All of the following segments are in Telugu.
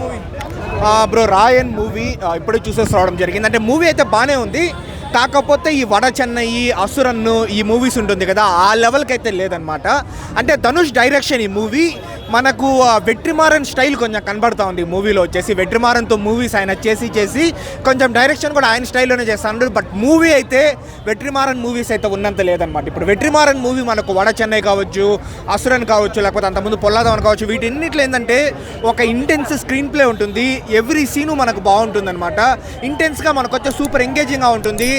మూవీ బ్రో రాయన్ మూవీ ఇప్పుడే చూసేసి రావడం జరిగింది. అంటే మూవీ అయితే బాగానే ఉంది. కాకపోతే ఈ వడ చెన్నై అసురన్ను ఈ మూవీస్ ఉంటుంది కదా ఆ లెవెల్కి అయితే లేదనమాట అంటే ధనుష్ డైరెక్షన్ ఈ మూవీ మనకు ఆ, వెట్రిమారన్ స్టైల్ కొంచెం కనబడతా ఉంది మూవీలో. వచ్చేసి వెట్రిమారన్తో మూవీస్ ఆయన చేసి చేసి కొంచెం డైరెక్షన్ కూడా ఆయన స్టైల్లోనే చేస్తాడు. బట్ మూవీ అయితే వెట్రిమారన్ మూవీస్ అయితే ఉన్నంత లేదనమాట ఇప్పుడు వెట్రిమారన్ మూవీ మనకు వడ చెన్నై కావచ్చు అసురన్ కావచ్చు లేకపోతే అంతకుముందు పొల్లాదవన్ కావచ్చు వీటిన్నిట్లో ఏంటంటే ఒక ఇంటెన్స్ స్క్రీన్ ప్లే ఉంటుంది. ఎవ్రీ సీను మనకు బాగుంటుంది అనమాట ఇంటెన్స్గా మనకు వచ్చే సూపర్ ఎంగేజింగ్గా ఉంటుంది.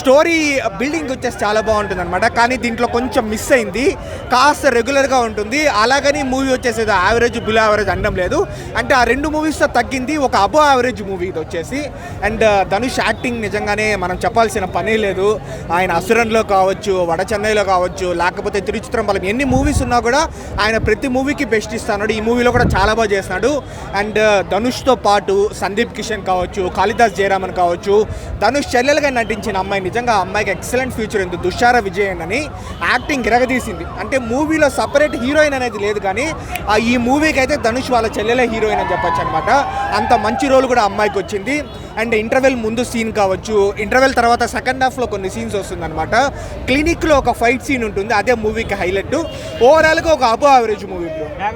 స్టోరీ బిల్డింగ్ వచ్చేసి చాలా బాగుంటుంది అనమాట కానీ దీంట్లో కొంచెం మిస్ అయింది. కాస్త రెగ్యులర్గా ఉంటుంది. అలాగని మూవీ వచ్చేసి యావరేజ్ బిలో యావరేజ్ అనడం లేదు. అంటే ఆ రెండు మూవీస్తో తగ్గింది ఒక అబో యావరేజ్ మూవీ ఇది వచ్చేసి. అండ్ uh, ధనుష్ యాక్టింగ్ నిజంగానే మనం చెప్పాల్సిన పనే లేదు. ఆయన అసురన్లో కావచ్చు వడ చెన్నైలో కావచ్చు లేకపోతే తిరుచిత్రంబలం ఎన్ని మూవీస్ ఉన్నా కూడా ఆయన ప్రతి మూవీకి బెస్ట్ ఇస్తున్నాడు ఈ మూవీలో కూడా చాలా బాగా చేస్తున్నాడు. అండ్ uh, ధనుష్తో పాటు సందీప్ కిషన్ కావచ్చు కాళిదాస్ జయరామన్ కావచ్చు ధనుష్ చెల్లెలుగా నటించిన అమ్మాయి నిజంగా అమ్మాయికి ఎక్సలెంట్ ఫ్యూచర్ ఉంది. దుషార విజయన్ అని యాక్టింగ్ గిరగదీసింది. అంటే మూవీలో సపరేట్ హీరోయిన్ అనేది లేదు కానీ ఈ మూవీకి అయితే ధనుష్ వాళ్ళ చెల్లెలే హీరోయిన్ అని చెప్పొచ్చు అనమాట అంత మంచి రోల్ కూడా అమ్మాయికి వచ్చింది. అండ్ ఇంటర్వెల్ ముందు సీన్ కావచ్చు. ఇంటర్వెల్ తర్వాత సెకండ్ హాఫ్లో కొన్ని సీన్స్ వస్తుందన్నమాట. క్లినిక్లో ఒక ఫైట్ సీన్ ఉంటుంది. అదే మూవీకి హైలైట్ ఓవరాల్గా ఒక అబో యావరేజ్ మూవీ